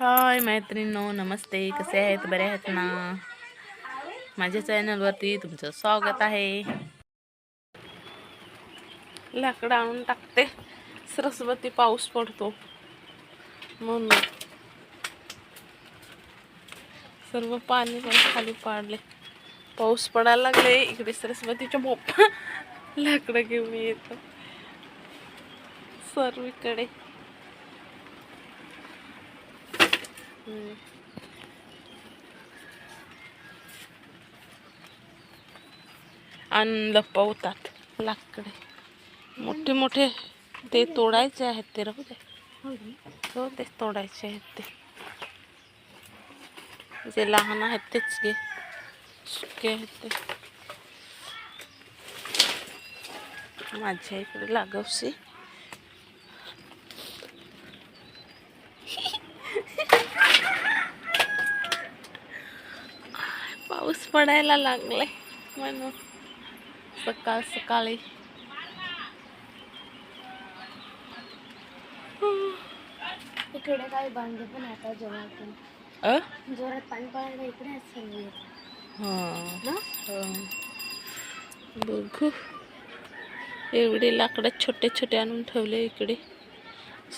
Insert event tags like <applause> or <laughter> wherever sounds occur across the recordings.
हाय मैत्रिणींनो नमस्ते. कसे आहेत? बरे आहेत ना? माझ्या चॅनलवरती तुमचं स्वागत आहे. लाकडं आणून टाकते. सरस्वती पाऊस पडतो. म्हणून सर्व पाणी पण खाली पाडले. पाऊस पडायला लागले. इकडे सरस्वतीच्या मोपा <laughs> लाकडं घेऊन येतो. सर्वीकडे. आणि लपवतात लाकडे. मोठे मोठे ते तोडायचे आहेत ते राहू दे. हो ते तोडायचे आहेत ते. जे लहान आहेत तेच घे. सुके आहेत ते. माझ्या इकडे लागवशी पाऊस पडायला लागलाय म्हणून सकाळ सकाळी. इकडे काही बांधले पण आता जोरात पाणी पडायला इकडे. बघू. एवढे लाकडं छोटे छोटे आणून ठेवले इकडे.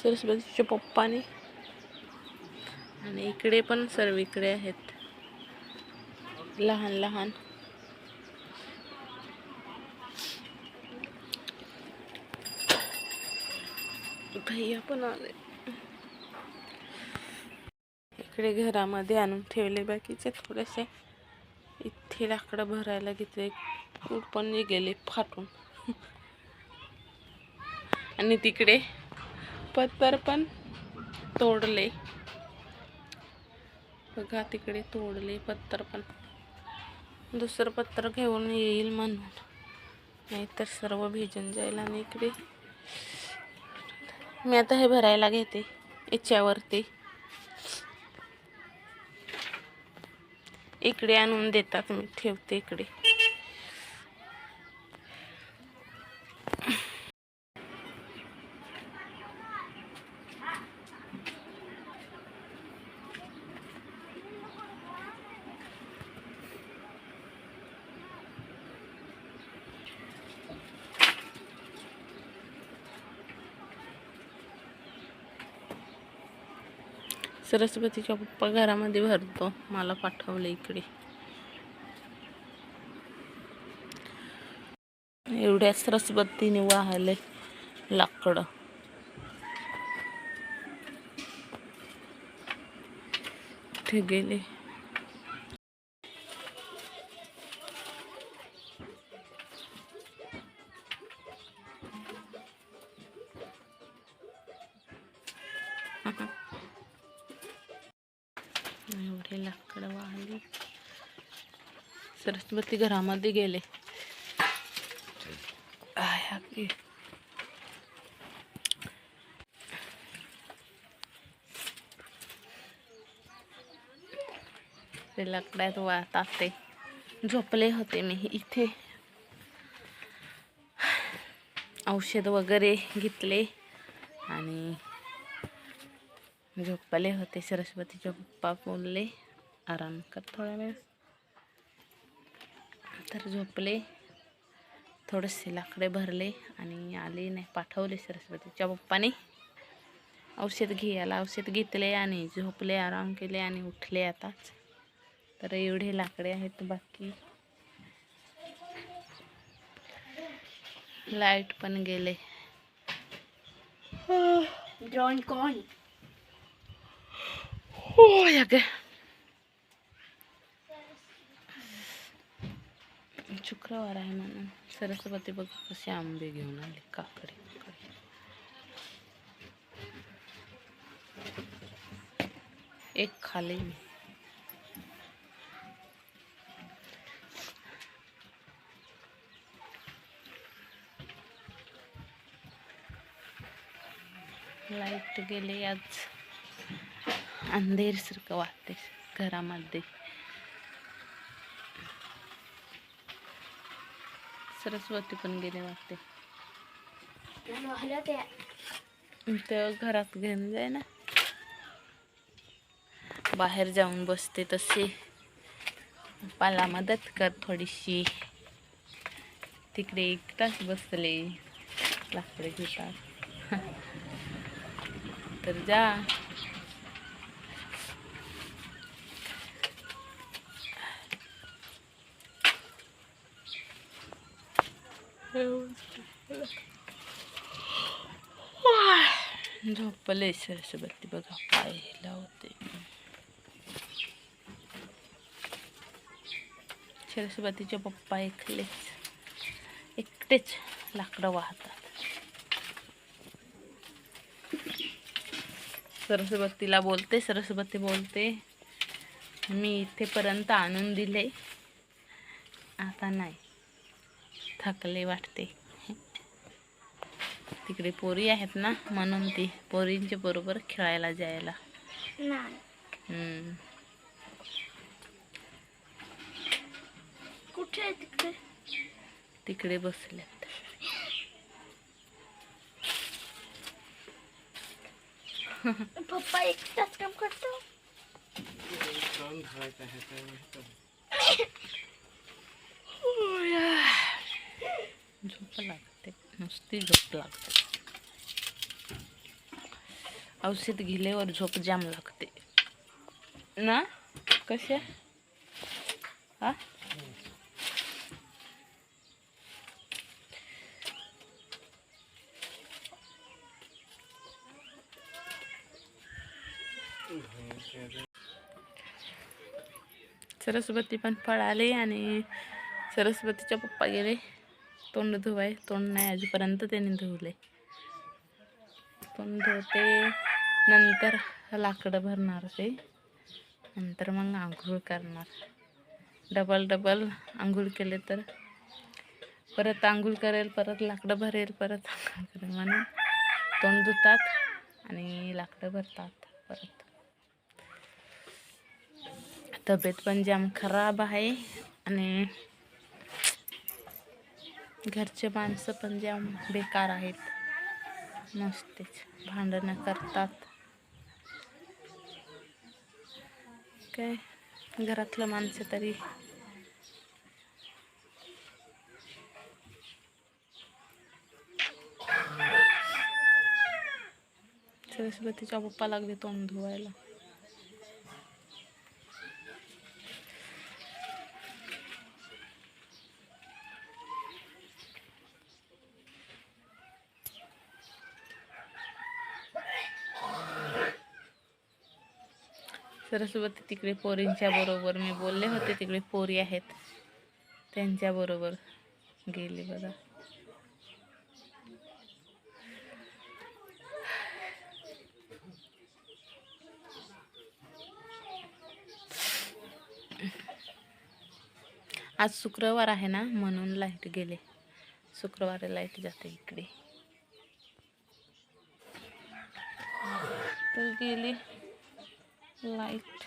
सरस्वतीच्या पप्पाने. आणि इकडे पण सर्व इकडे आहेत. लहान लहान. भैया पण आले. इकडे घरामध्ये आणून ठेवले बाकीचे थोडेसे. इथे लाकडं भरायला घेतले. कुठ पण गेले फाटून. आणि तिकडे पत्तर पण तोडले. बघा तिकडे तोडले पत्तर पण. दुसरं पत्र घेऊन येईल म्हणून. नाहीतर सर्व भिजून जाईल आणि इकडे मी आता हे भरायला घेते याच्यावरती. इकडे आणून देतात मी ठेवते इकडे. सरस्वतीच्या पप्पा घरामध्ये भरतो. मला पाठवलं इकडे. एवढ्या सरस्वतीने वाहले लाकडं. ते गेले? गेली. सरस्वती घरामध्ये गेले. आया की. ते वाहतात ते झोपले होते मी इथे. औषध वगैरे घेतले आणि झोपले होते. सरस्वतीचे पप्पा बोलले. आराम कर थोड्या वेळ. तर झोपले. थोडेसे लाकडे भरले आणि आले नाही पाठवले सरस्वतीच्या पप्पाने. औषध घ्यायला औषध घेतले आणि झोपले आराम केले आणि उठले आताच. तर एवढे लाकडे आहेत बाकी. लाइट पण गेले. ड्रॉइंग कोण हो या शुक्रवार आहे म्हणून सरस्वती बघ कसे आंबे घेऊन आले. एक खाले मी. लाईट गेले आज. अंधेर सारखं वाटते घरामध्ये. सरस्वती पण गेले वाटते. ते. घरात घेऊन जाय ना. बाहेर जाऊन बसते तसे पप्पाला मदत कर थोडीशी. तिकडे एकटाच बसले. लाकडे घेतात. <laughs> तर जा. झोपले सरस्वती बघा पाय लावते. सरस्वतीचे पप्पा एकलेच एकटेच लाकडं वाहतात. सरस्वतीला बोलते सरस्वती बोलते मी इथेपर्यंत आणून दिले आता नाही. थकले वाटते. तिकडे पोरी आहेत ना म्हणून ती पोरींच्या बरोबर खेळायला जायला. कुठे आहे तिकडे? तिकडे बसल्यात पप्पा एकटाच काम करतो? नुसती झोप लागते. औषध घेल्यावर झोप जाम लागते. ना? कशा? हा? सरस्वती पण पळाले आणि सरस्वतीच्या पप्पा गेले. तोंड धुवाय तोंड नाही आजपर्यंत त्यांनी धुवले तोंड धुवते नंतर लाकडं भरणार ते. नंतर मग आंघोळ करणार. डबल डबल आंघोळ केले तर परत आंघोळ करेल परत लाकडं भरेल परत करेल म्हणून तोंड धुतात आणि लाकडं भरतात परत. तब्येत पण जाम खराब आहे आणि घरचे माणसं पण जाम बेकार आहेत नसतेच भांडणं करतात. काय? घरातलं माणसं तरी. सरस्वतीच्या पप्पा लागले तोंड धुवायला. सरस्वती तिकडे पोरींच्या बरोबर मी बोलले होते तिकडे पोरी आहेत. त्यांच्या बरोबर गेली बघा. आज शुक्रवार आहे ना म्हणून लाइट गेले. शुक्रवारी लाइट जाते इकडे. तर गेली. लाइट